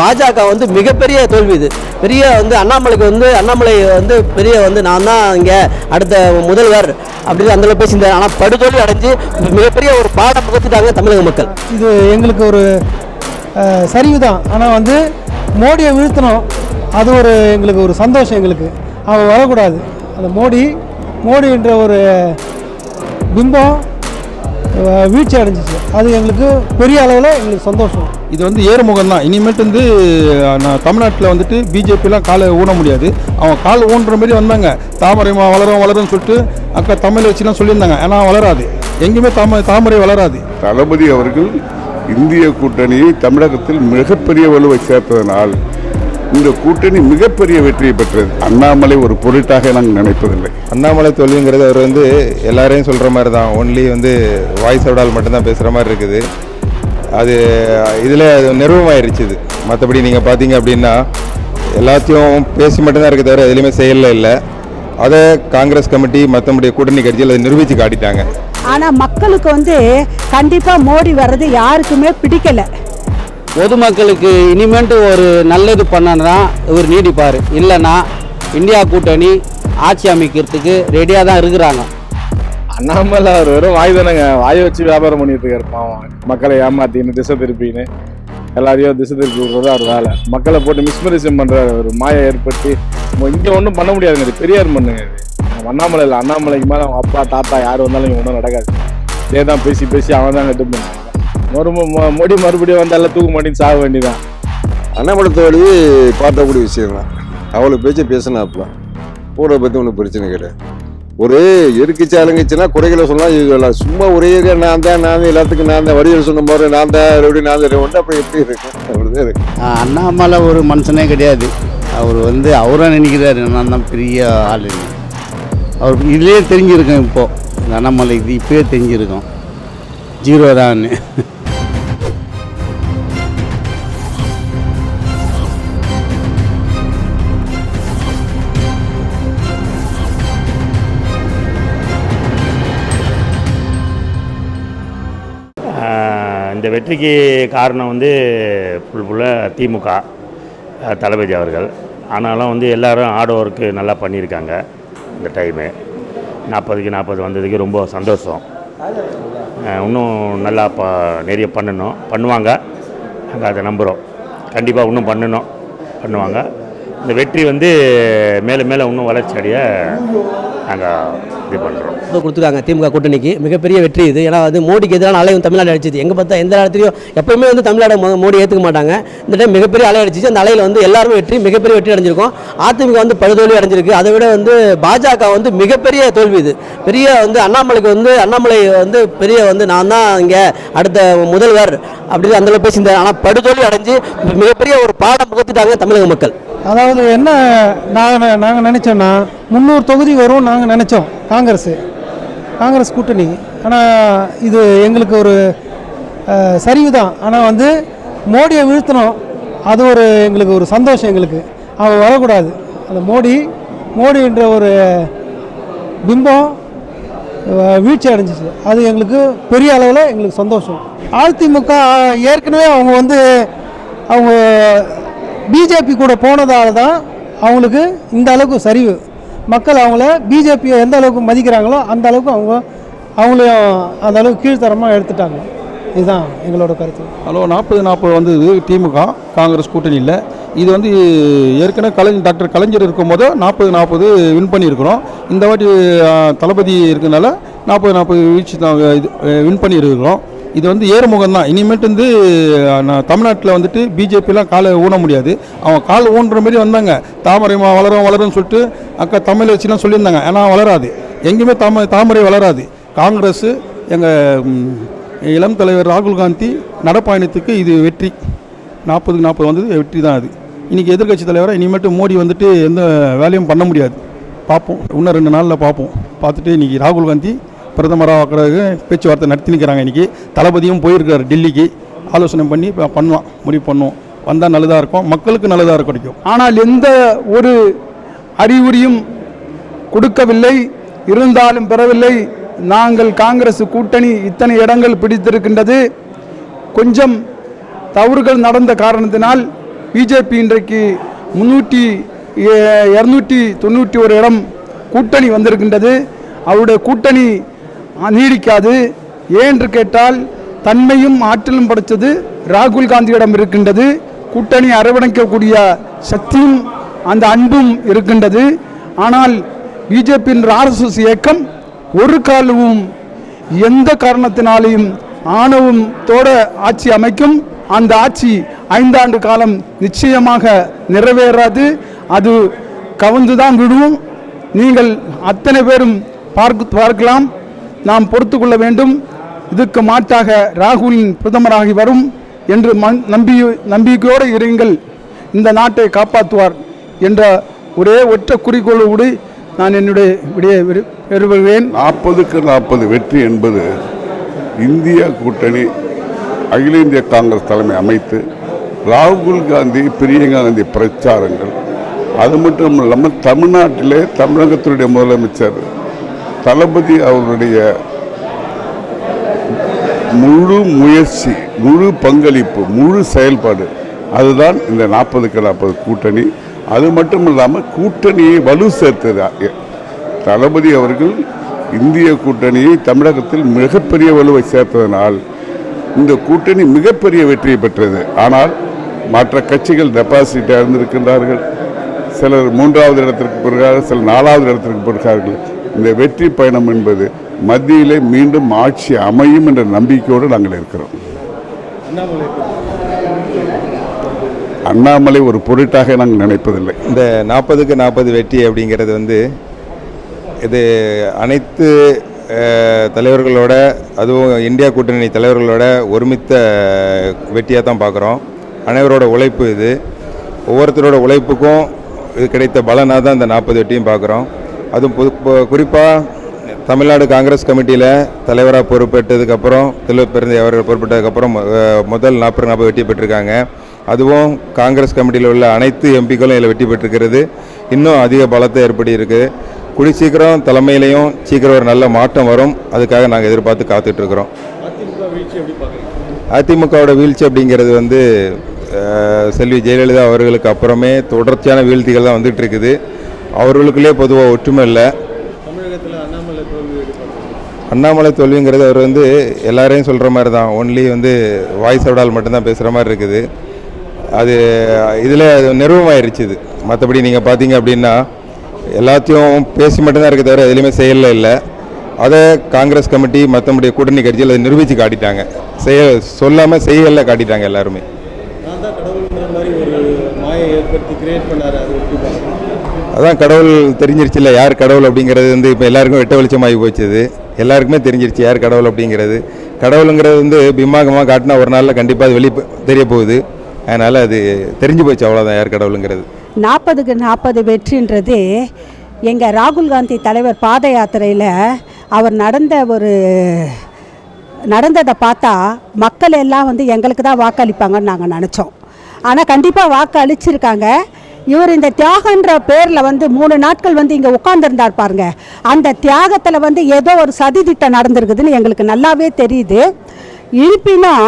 பாஜக வந்து மிகப்பெரிய தோல்வி இது. பெரிய வந்து அண்ணாமலைக்கு வந்து அண்ணாமலை வந்து பெரிய வந்து நான் தான் இங்கே அடுத்த முதல்வர் அப்படின்னு அந்த அளவுக்கு பேசியிருந்தார். ஆனால் படுதோல்வி அடைஞ்சு மிகப்பெரிய ஒரு பாடம் புகத்துட்டாங்க தமிழக மக்கள். இது எங்களுக்கு ஒரு சரிவுதான். சரிவு தான் ஆனால் வந்து மோடியை வீழ்த்தணும் அது ஒரு எங்களுக்கு ஒரு சந்தோஷம் எங்களுக்கு. அவன் வரக்கூடாது. அந்த மோடி மோடின்ற ஒரு பிம்பம் வீழ்ச்சி அடைஞ்சிச்சு. அது எங்களுக்கு பெரிய அளவில் எங்களுக்கு சந்தோஷம். இது வந்து ஏறுமுகம் தான் இனிமேட்டு வந்து நான் தமிழ்நாட்டில் வந்துட்டு பிஜேபிலாம் காலை ஊன முடியாது. அவங்க கால் ஊன்ற மாதிரி வந்தாங்க. தாமரை மா- வளரும் வளரும்னு சொல்லிட்டு அக்கா தமிழ் வச்சுலாம் சொல்லியிருந்தாங்க. ஆனால் வளராது. எங்கேயுமே தாம தாமரை வளராது. தளபதி அவர்கள் இந்திய கூட்டணியை தமிழகத்தில் மிகப்பெரிய வலுவை சேர்த்ததனால் இந்த கூட்டணி மிகப்பெரிய வெற்றியை பெற்றது. அண்ணாமலை ஒரு பொருட்டாக நாங்கள் நினைப்பதில்லை. அண்ணாமலை தோல்விங்கிறது அவர் வந்து எல்லாரையும் சொல்கிற மாதிரி தான் ஒன்லி வந்து வாய்ஸ் அவுடால் மட்டும்தான் பேசுகிற மாதிரி இருக்குது. அது இதில் நிறுவமாயிருச்சு இது. மற்றபடி நீங்கள் பார்த்தீங்க அப்படின்னா எல்லாத்தையும் பேசி மட்டும்தான் இருக்க தவிர எதுலையுமே செயலில் இல்லை. அதை காங்கிரஸ் கமிட்டி மற்றபடி கூட்டணி கட்சியில் அதை நிரூபித்து காட்டிட்டாங்க. ஆனால் மக்களுக்கு வந்து கண்டிப்பாக மோடி வர்றது யாருக்குமே பிடிக்கல. பொதுமக்களுக்கு இனிமேட்டு ஒரு நல்லது பண்ணனா இவர் நீடிப்பார். இல்லைன்னா இந்தியா கூட்டணி ஆட்சி அமைக்கிறதுக்கு ரெடியாக தான் இருக்கிறாங்க. அண்ணாமலை அவர் வெறும் வாய் தானேங்க. வாயை வச்சு வியாபாரம் பண்ணிட்டு இருக்காரு பாவம். மக்களை ஏமாத்தின்னு திசை திருப்பின்னு எல்லாரையும் திசை திருப்பி விடுறது அவர் வேலை. மக்களை போட்டு மிஸ்மரிசம் பண்றாரு ஒரு மாயை ஏற்படுத்தி இங்கே ஒன்றும் பண்ண முடியாதுங்க. இது பெரியார் பண்ணுங்க இது. அண்ணாமலை இல்லை. அண்ணாமலைக்கு மேலே அவங்க அப்பா தாத்தா யார் வந்தாலும் இங்கே ஒன்றும் நடக்காது. இதே தான் பேசி பேசி அவன் தான் இது பண்ணுவாங்க மறுப ம- மோடி மறுபடியும் வந்தாலும் தூக்க மாட்டேன்னு சாக வேண்டியதான் அண்ணாமலை தோல்வி பார்த்தக்கூடிய விஷயம் தான். அவ்வளோ பேச்சு பேசினாப்புல. கூட பற்றி ஒன்றும் பிரச்சனை கிடையாது. ஒரு எருக்கிச்சு அலங்கிச்சுன்னா குறைகளை சொல்லலாம் சும்மா ஒரே நான் தான் நான் தான் எல்லாத்துக்கும் நான் தான் வடிவில் சொன்ன போது நான் தான் எப்படி நான் தான் வந்து அப்புறம் எப்படி இருக்கும்? அப்படிதான் இருக்கு. அண்ணாமலை ஒரு மனுஷனே கிடையாது. அவர் வந்து அவராக நினைக்கிறாரு. நான் தான் பெரிய ஆள். அவர் இதுலேயே தெரிஞ்சிருக்கோம் இப்போது இந்த அண்ணாமலை இது இப்போயே தெரிஞ்சிருக்கோம். ஜீரோ தான் இந்த வெற்றிக்கு காரணம் வந்து ஃபுல் ஃபுல்லாக திமுக தளபதி அவர்கள். ஆனாலும் வந்து எல்லாரும் ஹார்ட் ஒர்க்கு நல்லா பண்ணியிருக்காங்க இந்த டைமு நாற்பதுக்கு நாற்பது வந்ததுக்கு ரொம்ப சந்தோஷம். இன்னும் நல்லா ப நிறைய பண்ணணும். பண்ணுவாங்க. நாங்கள் அதை நம்புகிறோம் கண்டிப்பாக இன்னும் பண்ணணும். பண்ணுவாங்க. இந்த வெற்றி வந்து மேலே மேலே இன்னும் வளர்ச்சி அடைய நாங்கள் இது பண்ணுறோம் இப்போ கொடுத்துருக்காங்க திமுக கூட்டணிக்கு. மிகப்பெரிய வெற்றி இது. ஏன்னா வந்து மோடிக்கு எதிரான அலையும் தமிழ்நாடு அடிச்சது. எங்கே பார்த்தா எந்த இடத்துலையும் எப்பவுமே வந்து தமிழ்நாடு மோ- மோடி ஏற்றுக்க மாட்டாங்க. இந்த டைம் மிகப்பெரிய அலை அடிச்சிச்சு. அந்த அலையில் வந்து எல்லாருமே வெற்றி மிகப்பெரிய வெற்றி அடைஞ்சிருக்கும். அதிமுக வந்து படுதோல்வி அடைஞ்சிருக்கு. அதை விட வந்து பாஜக வந்து மிகப்பெரிய தோல்வி இது. பெரிய வந்து அண்ணாமலைக்கு வந்து அண்ணாமலை வந்து பெரிய வந்து நான் தான் இங்கே அடுத்த முதல்வர் அப்படின்னு அந்த அளவுக்கு பேசியிருந்தார். ஆனால் படுதோல்வி அடைஞ்சு மிகப்பெரிய ஒரு பாடம் புகத்துட்டாங்க தமிழக மக்கள். அதாவது என்ன நாங்கள் நாங்கள் நினச்சோன்னா முந்நூறு தொகுதி வரும் நாங்கள் நினச்சோம் காங்கிரஸ். காங்கிரஸ் கூட்டணி. ஆனால் இது எங்களுக்கு ஒரு சரிவு தான் ஆனால் வந்து மோடியை வீழ்த்தணும் அது ஒரு எங்களுக்கு ஒரு சந்தோஷம் எங்களுக்கு. அவன் வரக்கூடாது. அந்த மோடி மோடின்ற ஒரு பிம்பம் வீழ்ச்சி அடைஞ்சிச்சு. அது எங்களுக்கு பெரிய அளவில் எங்களுக்கு சந்தோஷம். அதிமுக ஏற்கனவே அவங்க வந்து அவங்க பிஜேபி கூட போனதால தான் அவங்களுக்கு இந்த அளவுக்கு சரிவு. மக்கள் அவங்கள பிஜேபியை எந்த அளவுக்கு மதிக்கிறாங்களோ அந்த அளவுக்கு அவங்க அவங்களையும் அந்த அளவுக்கு கீழ்த்தரமாக எடுத்துட்டாங்க. இதுதான் எங்களோட கருத்து. ஹலோ நாற்பது நாற்பது வந்தது திமுக காங்கிரஸ் கூட்டணியில் இது வந்து ஏற்கனவே கலைஞர் டாக்டர் கலைஞர் இருக்கும்போது நாற்பது நாற்பது வின் பண்ணியிருக்கிறோம். இந்த வாட்டி தளபதி இருக்கிறதுனால நாற்பது நாற்பது வீழ்ச்சி தான் இது வின் பண்ணியிருக்கிறோம். இது வந்து ஏறுமுகம் தான் இனிமேட்டு வந்து நான் தமிழ்நாட்டில் வந்துட்டு பிஜேபிலாம் காலை ஊன முடியாது. அவங்க கால் ஊன்ற மாதிரி வந்தாங்க. தாமரை மா- வளரும் வளரும்னு சொல்லிட்டு அக்கா தமிழ் வச்சுலாம் சொல்லியிருந்தாங்க. ஆனால் வளராது. எங்கேயுமே தாம தாமரை வளராது. காங்கிரஸ் எங்கள் இளம் தலைவர் ராகுல் காந்தி நடப்பயணத்துக்கு இது வெற்றி. நாற்பதுக்கு நாற்பது வந்தது வெற்றி தான் அது. இன்றைக்கி எதிர்க்கட்சி தலைவராக இனிமேட்டு மோடி வந்துட்டு எந்த வேலையும் பண்ண முடியாது. பார்ப்போம். இன்னும் ரெண்டு நாளில் பார்ப்போம். பார்த்துட்டு இன்றைக்கி ராகுல் காந்தி பிரதமராக ஆக்கிறதுக்கு பேச்சுவார்த்தை நடத்தி நிற்கிறாங்க இன்றைக்கி தளபதியும் போயிருக்கார் டெல்லிக்கு. ஆலோசனை பண்ணி இப்போ பண்ணலாம் முடிவு பண்ணுவோம். வந்தால் நல்லதாக இருக்கும். மக்களுக்கு நல்லதாக இருக்கும் கிடைக்கும் ஆனால் எந்த ஒரு அறிகுறியும் கொடுக்கவில்லை. இருந்தாலும் பெறவில்லை. நாங்கள் காங்கிரஸ் கூட்டணி இத்தனை இடங்கள் பிடித்திருக்கின்றது. கொஞ்சம் தவறுகள் நடந்த காரணத்தினால் பிஜேபி இன்றைக்கு முன்னூற்றி இரநூற்றி தொண்ணூற்றி ஒரு இடம் கூட்டணி வந்திருக்கின்றது. அவருடைய கூட்டணி நீடிக்காது. ஏன்று கேட்டால் தன்மையும் ஆற்றலும் படைத்தது ராகுல் காந்தியிடம் இருக்கின்றது. கூட்டணி அரவணைக்கக்கூடிய சக்தியும் அந்த அன்பும் இருக்கின்றது. ஆனால் பிஜேபியின் ஆர்எஸ்எஸ் இயக்கம் ஒரு காலமும் எந்த காரணத்தினாலையும் ஆணவத்தோட ஆட்சி அமைக்கும். அந்த ஆட்சி ஐந்தாண்டு காலம் நிச்சயமாக நிறைவேறாது. அது கவுந்துதான் விடுவோம் நீங்கள் அத்தனை பேரும் பார்க்க பார்க்கலாம். நாம் பொறுத்து கொள்ள வேண்டும். இதுக்கு மாற்றாக ராகுலின் பிரதமராகி வரும் என்று நம்பி நம்பிக்கையோடு இருங்கள். இந்த நாட்டை காப்பாற்றுவார் என்ற ஒரே ஒற்ற குறிக்கோளோடு நான் என்னுடைய விடைய பெறுவேன் நாற்பதுக்கு நாற்பது வெற்றி என்பது இந்திய கூட்டணி அகில இந்திய காங்கிரஸ் தலைமை அமைத்து ராகுல் காந்தி பிரியங்கா காந்தி பிரச்சாரங்கள். அது மட்டும் இல்லாமல் தமிழ்நாட்டிலே தமிழகத்தினுடைய முதலமைச்சர் தளபதி அவருடைய முழு முயற்சி முழு பங்களிப்பு முழு செயல்பாடு அதுதான் இந்த நாற்பதுக்கு நாற்பது கூட்டணி. அது மட்டும் இல்லாமல் கூட்டணியை வலு சேர்த்தது? தளபதி அவர்கள் இந்திய கூட்டணியை தமிழகத்தில் மிகப்பெரிய வலுவை சேர்த்ததனால் இந்த கூட்டணி மிகப்பெரிய வெற்றியை பெற்றது. ஆனால் மற்ற கட்சிகள் டெபாசிட் இழந்திருக்கின்றார்கள் சிலர் மூன்றாவது இடத்திற்கு போகிறார்கள் சிலர் நாலாவது இடத்திற்கு போகிறார்கள். இந்த வெற்றி பயணம் என்பது மத்தியிலே மீண்டும் ஆட்சி அமையும் என்ற நம்பிக்கையோடு நாங்கள் இருக்கிறோம். அண்ணாமலை ஒரு பொருட்டாக நாங்கள் நினைப்பதில்லை. இந்த நாற்பதுக்கு நாற்பது வெற்றி அப்படிங்கிறது வந்து இது அனைத்து தலைவர்களோட அதுவும் இந்தியா கூட்டணி தலைவர்களோட ஒருமித்த வெற்றியாக தான் பார்க்குறோம். அனைவரோட உழைப்பு இது. ஒவ்வொருத்தரோட உழைப்புக்கும் இது கிடைத்த பலனாக தான் இந்த நாற்பது வெற்றியும் பார்க்குறோம். அதுவும் பொது குறிப்பாக தமிழ்நாடு காங்கிரஸ் கமிட்டியில் தலைவராக பொறுப்பேற்றதுக்கப்புறம் திலு பெருந்தை அவர்கள் பொறுப்பேற்றதுக்கப்புறம் முதல் நாற்பது நாற்பது வெற்றி பெற்றிருக்காங்க. அதுவும் காங்கிரஸ் கமிட்டியில் உள்ள அனைத்து எம்பிக்களும் இதில் வெற்றி பெற்றிருக்கிறது. இன்னும் அதிக பலத்தை ஏற்படுத்தி இருக்குது கூடி சீக்கிரம் தலைமையிலையும் சீக்கிரம் ஒரு நல்ல மாற்றம் வரும். அதுக்காக நாங்கள் எதிர்பார்த்து காத்துட்டு இருக்கிறோம். அதிமுகவோட வீழ்ச்சி அப்படிங்கிறது வந்து செல்வி ஜெயலலிதா அவர்களுக்கு அப்புறமே தொடர்ச்சியான வீழ்ச்சிகள் தான் வந்துட்டு இருக்குது. அவர்களுக்குள்ளே பொதுவாக ஒற்றுமை இல்லை. அண்ணாமலை தோல்விங்கிறது அவர் வந்து எல்லாரையும் சொல்கிற மாதிரி தான் ஒன்லி வந்து வாய்ஸ் அவுடால் மட்டும்தான் பேசுகிற மாதிரி இருக்குது. அது இதில் நிறுவமாயிருச்சு இது. மற்றபடி நீங்கள் பார்த்தீங்க அப்படின்னா எல்லாத்தையும் பேசி மட்டும்தான் இருக்க தவிர எதுலேயுமே செயலில் இல்லை. அதை காங்கிரஸ் கமிட்டி மற்றபடி கூட்டணி கட்சியில் அதை நிரூபித்து காட்டிட்டாங்க. செய்ய சொல்லாமல் செய்யல காட்டிட்டாங்க எல்லாருமே. அதான் கடவுள் தெரிஞ்சிருச்சுல்ல யார் கடவுள் அப்படிங்கிறது வந்து இப்போ எல்லாருக்கும் வெட்ட வெளிச்சமாகி போச்சுது எல்லாருக்குமே தெரிஞ்சிருச்சு யார் கடவுள் அப்படிங்கிறது. கடவுளுங்கிறது வந்து பிம்மாகமாக காட்டினா ஒரு நாளில் கண்டிப்பாக அது வெளியே தெரிய போகுது அதனால் அது தெரிஞ்சு போச்சு அவ்வளோதான் யார் கடவுளுங்கிறது. நாற்பதுக்கு நாற்பது வெற்றின்றது எங்கள் ராகுல் காந்தி தலைவர் பாத யாத்திரையில் அவர் நடந்த ஒரு நடந்ததை பார்த்தா மக்கள் எல்லாம் வந்து எங்களுக்கு தான் வாக்களிப்பாங்கன்னு நாங்கள் நினச்சோம். ஆனால் கண்டிப்பாக வாக்கு அளிச்சிருக்காங்க இவர் இந்த தியாகன்ற பேரில் வந்து மூணு நாட்கள் வந்து இங்கே உட்காந்துருந்தார் பாருங்க. அந்த தியாகத்தில் வந்து ஏதோ ஒரு சதி திட்டம் நடந்திருக்குதுன்னு எங்களுக்கு நல்லாவே தெரியுது. இருப்பினும்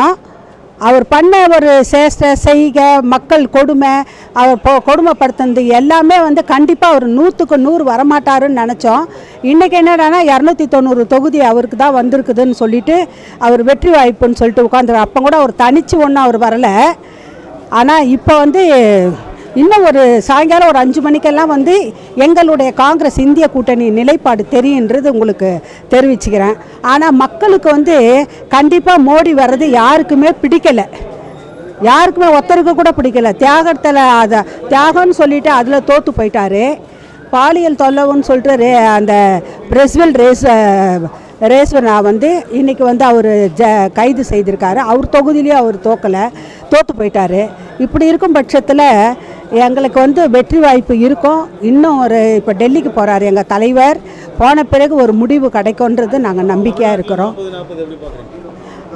அவர் பண்ண ஒரு சேஷ்ட செய்க மக்கள் கொடுமை அவர் பொ கொடுமைப்படுத்துனது எல்லாமே வந்து கண்டிப்பாக அவர் நூற்றுக்கு நூறு வரமாட்டாருன்னு நினச்சோம். இன்றைக்கி என்னடானா இரநூத்தி தொண்ணூறு தொகுதி அவருக்கு தான் வந்திருக்குதுன்னு சொல்லிட்டு அவர் வெற்றி வாய்ப்புன்னு சொல்லிட்டு உட்காந்துரு அப்போ கூட அவர் தனிச்சு ஒன்றும் அவர் வரலை. ஆனால் இப்போ வந்து இன்னும் ஒரு சாயங்காலம் ஒரு அஞ்சு மணிக்கெல்லாம் வந்து எங்களுடைய காங்கிரஸ் இந்திய கூட்டணி நிலைப்பாடு தெரியுன்றது உங்களுக்கு தெரிவிச்சுக்கிறேன். ஆனால் மக்களுக்கு வந்து கண்டிப்பாக மோடி வர்றது யாருக்குமே பிடிக்கலை. யாருக்குமே ஒருத்தருக்கு கூட பிடிக்கல. தியாகத்தில் அதை தியாகம்னு சொல்லிட்டு அதில் தோற்று போயிட்டாரு. பாலியல் தொல்லவுன்னு சொல்லிட்டு ரே அந்த பிரஸ்வெல் ரேஸ் ரேஸ்வரா வந்து இன்றைக்கி வந்து அவர் ஜ கைது செய்திருக்காரு. அவர் தொகுதியிலேயே அவர் தோக்கலை தோற்று போயிட்டார். இப்படி இருக்கும் பட்சத்தில் எங்களுக்கு வந்து வெற்றி வாய்ப்பு இருக்கும். இன்னும் ஒரு இப்போ டெல்லிக்கு போகிறார் எங்கள் தலைவர். போன பிறகு ஒரு முடிவு கிடைக்கும்ன்றது நாங்கள் நம்பிக்கையாக இருக்கிறோம்.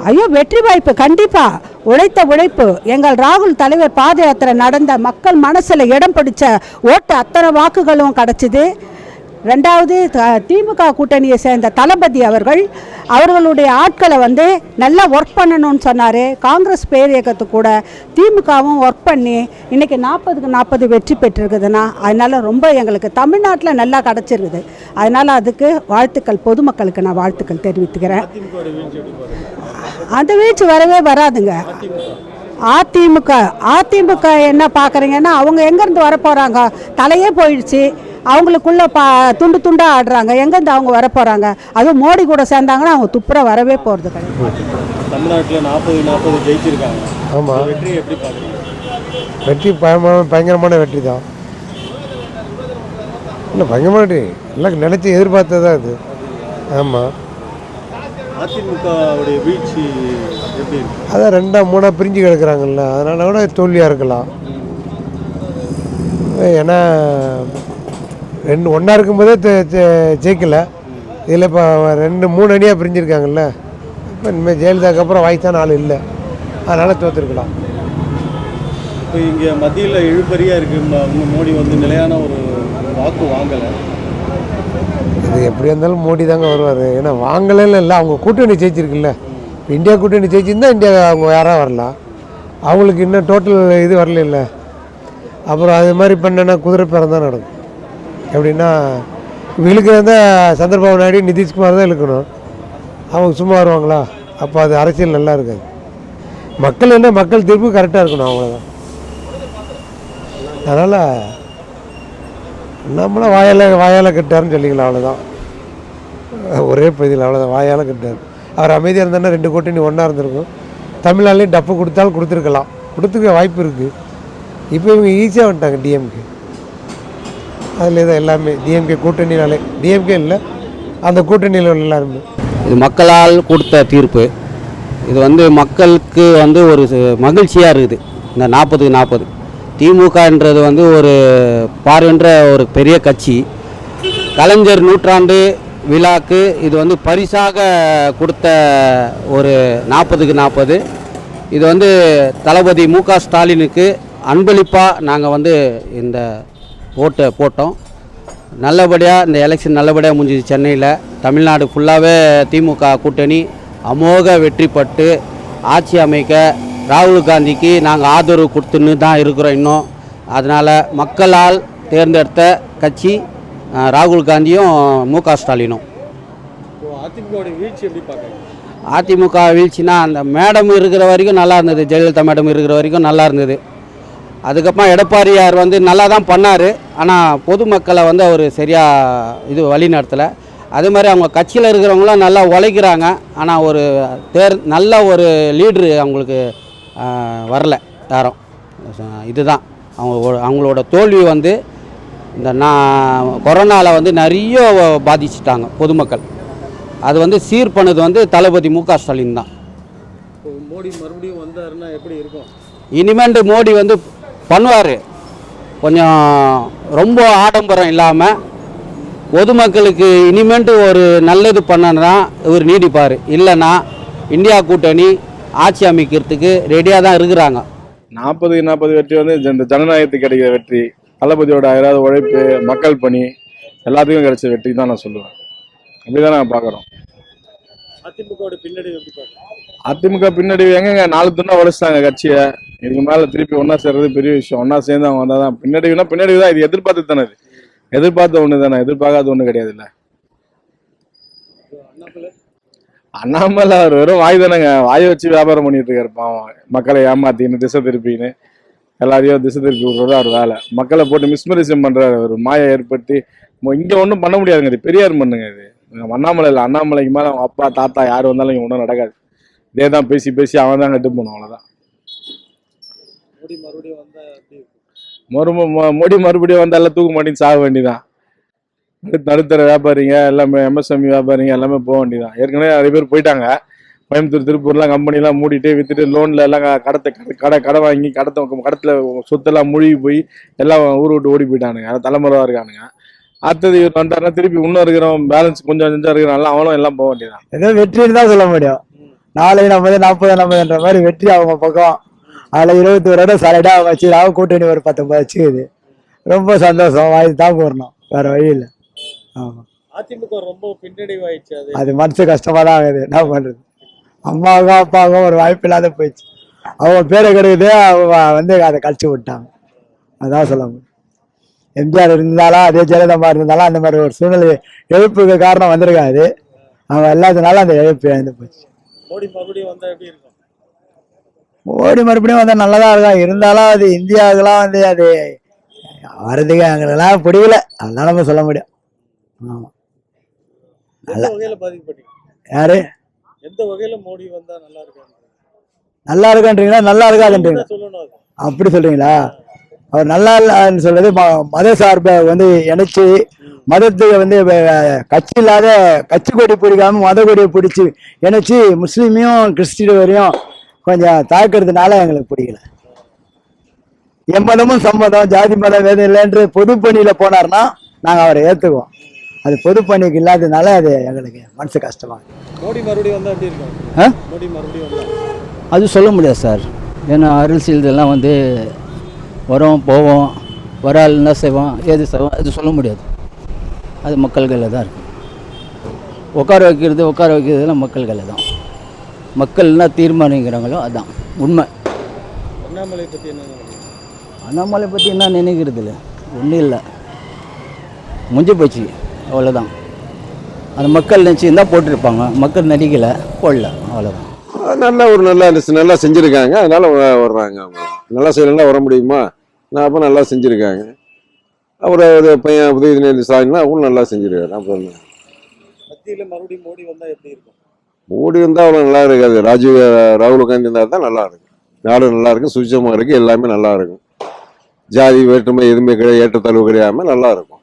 ஐயோ வெற்றி வாய்ப்பு கண்டிப்பாக உழைத்த உழைப்பு. எங்கள் ராகுல் தலைவர் பாத நடந்த மக்கள் மனசில் இடம் பிடிச்ச ஓட்டு அத்தனை வாக்குகளும் கிடச்சிது. ரெண்டாவது த- திமுக கூட்டணியை சேர்ந்த தளபதி அவர்கள் அவர்களுடைய ஆட்களை வந்து நல்லா ஒர்க் பண்ணணும்னு சொன்னார். காங்கிரஸ் பேர் இயக்கத்து கூட திமுகவும் ஒர்க் பண்ணி இன்றைக்கி நாற்பதுக்கு நாற்பது வெற்றி பெற்றிருக்குதுன்னா அதனால் ரொம்ப எங்களுக்கு தமிழ்நாட்டில் நல்லா கிடச்சிருக்குது. அதனால் அதுக்கு வாழ்த்துக்கள் பொதுமக்களுக்கு நான் வாழ்த்துக்கள் தெரிவித்துக்கிறேன். அந்த வீழ்ச்சி வரவே வராதுங்க. அதிமுக அதிமுக என்ன பார்க்குறீங்கன்னா அவங்க எங்கேருந்து வர போகிறாங்க தலையே போயிடுச்சு. அவங்களுக்குள்ள பா துண்டு துண்டாக ஆடுறாங்க. எங்கேருந்து அவங்க வர போகிறாங்க அதுவும் மோடி கூட சேர்ந்தாங்கன்னா அவங்க துப்புர வரவே போகிறது கிடையாது. தமிழ்நாட்டில் நாற்பது நாற்பது ஜெயிச்சிருக்காங்க. ஆமாம் வெற்றி எப்படி பார்க்குறீங்க? வெற்றி பயங்கரமான பயங்கரமான வெற்றி தான். இல்லை பயங்கரமான வெற்றி. எல்லாம் நினச்சி எதிர்பார்த்தது தான் இது? ஆமாம் அதிமுகவுடைய வீழ்ச்சி எப்படி அதான் ரெண்டா மூணா பிரிஞ்சு கிடக்குறாங்கல்ல. அதனால கூட தோல்வியாக இருக்கலாம். ஏன்னா ரெண்டு ஒன்றா இருக்கும்போதே ஜெயிக்கல. இதில் இப்போ ரெண்டு மூணு அணியாக பிரிஞ்சிருக்காங்கல்ல. இப்போ இனிமேல் ஜெயலலிதாக்கு அப்புறம் வயசான ஆள் இல்லை. அதனால் தோற்றுருக்கலாம் இப்போ இங்கே மத்தியில் இழுபறியாக இருக்கு. ம- மோ- மோடி வந்து நிலையான ஒரு வாக்கு வாங்கலை. இது எப்படி இருந்தாலும் மோடி தாங்க வருவார். ஏன்னா வாங்கலைன்னு இல்லை அவங்க கூட்டணி ஜெயிச்சிருக்குல்ல. இப்போ இந்தியா கூட்டணி ஜெயிச்சிருந்தா இந்தியா அவங்க யாராக வரலாம். அவங்களுக்கு இன்னும் டோட்டல் இது வரல இல்லை. அப்புறம் அது மாதிரி பண்ணனா குதிரை பேரம் தான் நடக்கும். எப்படின்னா இவங்களுக்கு வந்து சந்திரபாபு நாயுடு நிதிஷ்குமார் தான் இழுக்கணும். அவங்க சும்மா வருவாங்களா? அப்போ அது அரசியல் நல்லா இருக்காது. மக்கள் என்ன மக்கள் தீர்ப்பு கரெக்டாக இருக்கணும் அவ்வளோதான் அதனால் நம்மளும் வாயால் வாயால் கட்டாருன்னு சொல்லிக்கலாம் அவ்வளோதான் ஒரே பகுதியில் அவ்வளோதான் வாயால் கட்டார். அவர் அமைதியாக இருந்தாருன்னா ரெண்டு கூட்டணி ஒன்றா இருந்திருக்கும். தமிழ்நாட்டிலையும் டப்பு கொடுத்தாலும் கொடுத்துருக்கலாம். கொடுத்துக்க வாய்ப்பு இருக்குது இப்போ இவங்க ஈஸியாக வந்துட்டாங்க டிஎம்கே அதில் தான் எல்லாமே. டிஎம்கே கூட்டணினாலே. டிஎம்கே இல்லை அந்த கூட்டணியில் உள்ள எல்லாருமே. இது மக்களால் கொடுத்த தீர்ப்பு. இது வந்து மக்களுக்கு வந்து ஒரு மகிழ்ச்சியாக இருக்குது. இந்த நாற்பதுக்கு நாற்பது. திமுகன்றது வந்து ஒரு பார்வைன்ற ஒரு பெரிய கட்சி. கலைஞர் நூற்றாண்டு விழாக்கு இது வந்து பரிசாக கொடுத்த ஒரு நாற்பதுக்கு நாற்பது. இது வந்து தளபதி மு க ஸ்டாலினுக்கு அன்பளிப்பாக நாங்கள் வந்து இந்த ஓட்டை போட்டோம். நல்லபடியாக இந்த எலெக்ஷன் நல்லபடியாக முடிஞ்சுது சென்னையில். தமிழ்நாடு ஃபுல்லாகவே திமுக கூட்டணி அமோக வெற்றி பெற்று ஆட்சி அமைக்க ராகுல் காந்திக்கு நாங்கள் ஆதரவு கொடுத்துன்னு தான் இருக்கிறோம் இன்னும். அதனால் மக்களால் தேர்ந்தெடுத்த கட்சி ராகுல் காந்தியும் மு க ஸ்டாலினும். அதிமுக வீழ்ச்சினா அந்த மேடம் இருக்கிற வரைக்கும் நல்லா இருந்தது. ஜெயலலிதா மேடம் இருக்கிற வரைக்கும் நல்லா இருந்தது. அதுக்கப்புறம் எடப்பாடியார் வந்து நல்லா தான் பண்ணார். ஆனால் பொதுமக்களை வந்து அவர் சரியாக இது வழி நடத்தலை. அதே மாதிரி அவங்க கட்சியில் இருக்கிறவங்களாம் நல்லா உழைக்கிறாங்க. ஆனால் ஒரு தேர் நல்ல ஒரு லீட்ரு அவங்களுக்கு வரல யாரும். இதுதான். அவங்க அவங்களோட தோல்வி வந்து இந்த நான் கொரோனாவில் வந்து நிறைய பாதிச்சிட்டாங்க பொதுமக்கள். அது வந்து சீர் பண்ணது வந்து தளபதி மு க ஸ்டாலின் தான். மோடி மறுபடியும் வந்தாருன்னா எப்படி இருக்கும்? இனிமேட்டு மோடி வந்து பண்ணுவார். கொஞ்சம் ரொம்ப ஆடம்பரம் இல்லாமல் பொதுமக்களுக்கு இனிமேட்டு ஒரு நல்லது பண்ணனா இவர் நீடிப்பார். இல்லைன்னா இந்தியா கூட்டணி ஆட்சி அமைக்கிறதுக்கு ரெடியாக தான் இருக்கிறாங்க. நாற்பது நாற்பது வெற்றி வந்து இந்த- ஜனநாயகத்துக்கு கிடைக்கிற வெற்றி தளபதியோட அயராத உழைப்பு மக்கள் பணி எல்லாத்துக்கும் கிடைச்ச வெற்றி தான் நான் சொல்லுவேன். அப்படிதான் நாங்கள் பார்க்குறோம். அதிமுகவோட பின்னாடி எப்படி பார்க்குறீங்க? அதிமுக பின்னாடி எங்கங்க? நாலு துண்டா உழைச்சிட்டாங்க கட்சியை. இதுக்கு மேலே திருப்பி ஒன்றா சேர்றது பெரிய விஷயம். ஒன்றா சேர்ந்து அவங்க வந்தால் தான் பின்னாடினா பின்னாடி தான் இது எதிர்பார்த்து தானே இது? எதிர்பார்த்த ஒன்று தானே எதிர்பார்க்காத ஒன்று கிடையாது இல்லை. அண்ணாமலை அவர் வெறும் வாய் தானேங்க. வாயை வச்சு வியாபாரம் பண்ணிட்டு இருக்காரு பாவம். மக்களை ஏமாத்தின்னு திசை திருப்பின்னு எல்லாரையும் திசை திருப்பி விடுறது அவர் வேலை. மக்களை போட்டு மிஸ்மரிசம் பண்றாரு ஒரு மாயை ஏற்படுத்தி இங்கே இங்க ஒன்றும் பண்ண முடியாதுங்க. இது பெரியார் பண்ணுங்க இது. அண்ணாமலை இல்லை. அண்ணாமலைக்கு மேலே அவங்க அப்பா தாத்தா யார் வந்தாலும் இங்கே ஒன்றும் நடக்காது. இதே தான் பேசி பேசி அவன் தான் கட்டு போனோம். அவ்வளோதான் மோடி மறுபடியும் வந்தா எப்படி இருக்கும்? மறும ம- மோடி மறுபடியும் வந்து எல்லாம் தூக்க மாட்டேன்னு சாக வேண்டியதான் நடு- நடுத்தர வியாபாரிங்க எல்லாமே எம்எஸ்எம்இ வியாபாரிங்க எல்லாமே போக வேண்டியதான் ஏற்கனவே நிறைய பேர் போயிட்டாங்க. கோயம்புத்தூர் திருப்பூர்லாம் கம்பெனிலாம் மூடிட்டு வித்துட்டு லோன்ல எல்லாம் கடத்தை கடை- கடை கடை வாங்கி கடத்த கடத்துல சொத்தெல்லாம் மூழ்கி போய் எல்லாம் ஊர் விட்டு ஓடி போயிட்டானுங்க. அதான் தலைமுறை இருக்கானுங்க. அடுத்தது இவர் வந்துட்டாருன்னா திருப்பி இன்னும் இருக்கிறவன் பேலன்ஸ் கொஞ்சம் கொஞ்சம் இருக்கிறனால அவனும் எல்லாம் போக வேண்டியதான் ஏதோ வெற்றின்னு தான் சொல்ல முடியும். நாளைக்கு நம்ம நாற்பது நம்மதுன்ற மாதிரி வெற்றி அவங்க பக்கம். அதில் இருபத்தி ஒரு இடம் சரடாக வச்சு ராவ கூட்டணி ஒரு பத்தொன்பது வச்சுக்குது. ரொம்ப சந்தோஷம். வாய் தான் போடணும். வேற வழி இல்லை. ஆமாம் அதிமுக ரொம்ப பின்னடைவாயிடுச்சு அது. மனசு கஷ்டமாக தான் ஆகுது என்ன பண்ணுறது அம்மாவுக்கும் அப்பாவுக்கும் ஒரு வாய்ப்பு இல்லாத போயிடுச்சு. அவங்க பேரை கிடைக்குது அவங்க வந்து அதை கழிச்சு விட்டாங்க. அதான் சொல்ல முடியும். எம்ஜிஆர் இருந்தாலும் அதே ஜெயலலிதா இருந்தாலும் அந்த மாதிரி ஒரு சூழ்நிலை எழுப்புக்கு காரணம் வந்திருக்காது. அவங்க இல்லாதனால அந்த எழுப்பு இழந்து போச்சு. மோடி மறுபடியும் வந்தா எப்படி இருக்கும்? மோடி மறுபடியும் வந்தால் நல்லதாக இருக்கும் இருந்தாலும் அது இந்தியாவுக்கெல்லாம் வந்து அது வர்றதுக்கு எங்களுக்கெல்லாம் பிடிக்கல. அதெல்லாம் நம்ம சொல்ல முடியும். ஆமாம் பாதிக்கப்பட்டீங்க? யாரு? எந்த வகையில மோடி வந்தா நல்லா இருக்கும் நல்லா இருக்கான்றீங்களா? நல்லா இருக்காதுன்றீங்களா? அப்படி சொல்றீங்களா? அவர் நல்லா இல்லைன்னு சொல்றது மத சார்பை வந்து இணைச்சு மதத்துக்கு வந்து கட்சி இல்லாத கட்சி கொடி பிடிக்காம மத கொடியை பிடிச்சி இணைச்சு முஸ்லீமையும் கிறிஸ்டியனையும் கொஞ்சம் தாக்குறதுனால எங்களுக்கு பிடிக்கல எம்மதமும் சம்மதம் ஜாதி மதம் வேதம் இல்லைன்று பொது பணியில போனார்னா நாங்கள் அவரை ஏற்றுக்குவோம் அது பொது பணிக்கு இல்லாததுனால அது எங்களுக்கு மனசு கஷ்டமா இருக்கு. மோடி மறுபடியும் வந்தா எப்படி இருக்கும்? ஆ? மோடி மறுபடியும் வந்தா? அது சொல்ல முடியாது சார். ஏன்னா அரசியல் இதெல்லாம் வந்து வரோம் போவோம் வரால் என்ன செய்வோம் ஏது செய்வோம் அது சொல்ல முடியாது. அது மக்கள் கையில் தான் இருக்குது உட்கார வைக்கிறது உட்கார வைக்கிறதுலாம் மக்கள் கையில் தான். மக்கள் என்ன தீர்மானிக்கிறாங்களோ அதான் உண்மை. அண்ணாமலை பத்தி என்ன? அண்ணாமலை பற்றி என்ன நினைக்கிறது இல்லை ஒன்றும் இல்லை. முடிஞ்சு போச்சு அவ்வளோதான் அந்த மக்கள் நினச்சிருந்தா போட்டிருப்பாங்க மக்கள் நடிக்கலை போடல அவ்வளோதான் நல்ல ஒரு நல்லா நல்லா செஞ்சுருக்காங்க அதனால வர்றாங்க அவங்க. நல்லா செய்யலாம் வர முடியுமா? நான் அப்போ நல்லா செஞ்சுருக்காங்க. அப்புறம் ஒரு பையன் உதயநிதி ஸ்டாலின் அவங்களும் நல்லா செஞ்சுருக்காரு அப்புறம்? மத்தியில மறுபடியும் மோடி வந்தா எப்படி இருக்கும்? மோடி இருந்தால் அவ்வளோ நல்லா இருக்காது. ராஜீவ் ராகுல் காந்தி இருந்தால் தான் நல்லா இருக்கும். நாடு நல்லா இருக்கும். சுவிச்சமாக இருக்கு. எல்லாமே நல்லா இருக்கும். ஜாதி வேற்றுமை எதுவுமே கிடையாது. ஏற்றத்தாழ்வு கிடையாம நல்லா இருக்கும்.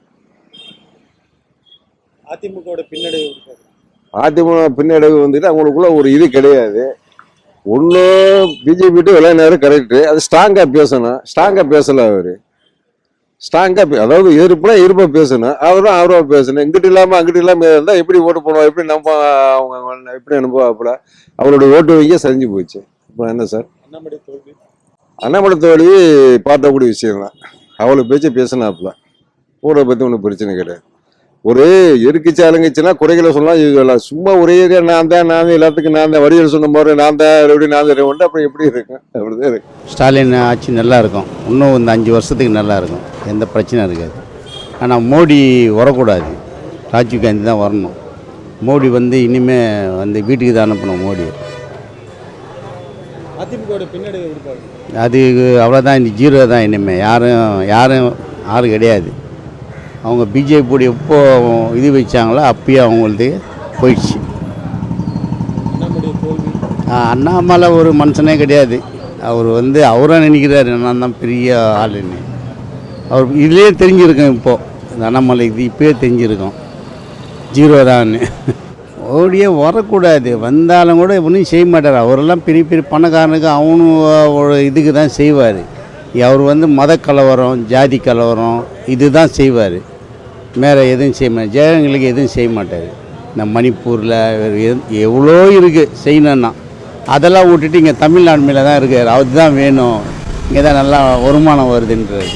அதிமுகவோட பின்னடைவு இருக்காது அதிமுக பின்னடைவு வந்துட்டு அவங்களுக்குள்ள ஒரு இது கிடையாது. ஒன்று பிஜேபி விளையாடுனாரு கரெக்டு அது ஸ்ட்ராங்காக பேசணும். ஸ்ட்ராங்காக பேசலை அவர். ஸ்ட்ராங்காக அதாவது எதிர்ப்புனா எதிர்ப்பாக பேசணும் அவரும் அவரா பேசணும். இங்கிட்டு இல்லாமல் அங்கிட்டு இல்லாமல் இருந்தால் எப்படி ஓட்டு போடுவோம் எப்படி நம்ம அவங்க எப்படி அனுப்புவாப்புல? அவரோட ஓட்டு வங்கியே சரிஞ்சு போச்சு. இப்போ என்ன சார்? அண்ணாமலை தோல்வி. அண்ணாமலை தோல்வி பார்த்தக்கூடிய விஷயம் தான் அவ்வளோ பேச்சு பேசினாப்புல. ஊரை பற்றி ஒன்றும் பிரச்சனை கிடையாது. ஒரு எருக்கிச்சு அலங்கிச்சுன்னா குறைகளை சொல்லலாம் இது எல்லாம். சும்மா ஒரே ஏரியா நான் தான் நான் தான் எல்லாத்துக்கும் நான் தான் வரிகள் சொன்ன மாதிரி நான் தான் எப்படி நான் தான் ரெண்டு அப்புறம் எப்படி இருக்கும்? அப்படிதான் இருக்கு. ஸ்டாலின் ஆட்சி நல்லா இருக்கும். இன்னும் இந்த அஞ்சு வருஷத்துக்கு நல்லா இருக்கும். எந்த பிரச்சனையும் இருக்காது. ஆனால் மோடி வரக்கூடாது. ராஜீவ் காந்தி தான் வரணும். மோடி வந்து இனிமேல் வந்து வீட்டுக்கு தான் அனுப்பணும் மோடி அது அவ்வளோதான் இந்த ஜீரோ தான் இனிமேல் யாரும் யாரும் யாரும் கிடையாது. அவங்க பிஜேபி எப்போ இது வச்சாங்களோ அப்பயே அவங்களுக்கு போயிடுச்சு. அண்ணாமலை ஒரு மனுஷனே கிடையாது. அவர் வந்து அவரும் நினைக்கிறாரு நான் தான் பெரிய ஆளுன்னு. அவர் இதுலேயே தெரிஞ்சிருக்கோம் இப்போது அண்ணாமலை இது இப்போயே தெரிஞ்சிருக்கோம். ஜீரோ தான்னு. ஓடியே வரக்கூடாது. வந்தாலும் கூட ஒன்றும் செய்ய மாட்டார். அவரெல்லாம் பெரிய பெரிய பணக்காரனுக்கு அவனும் ஒரு இதுக்கு தான் செய்வார். அவர் வந்து மத கலவரம் ஜாதி கலவரம் இது தான் செய்வார். வேறு எதுவும் செய்ய மாட்டார். ஜெயங்களுக்கு எதுவும் செய்ய மாட்டார். இந்த மணிப்பூரில் எவ்வளோ இருக்குது செய்யணுன்னா அதெல்லாம் விட்டுட்டு இங்கே தமிழ்நாடு மேலே தான் இருக்கார். அதுதான் வேணும். இங்கே தான் நல்லா வருமானம் வருதுன்றது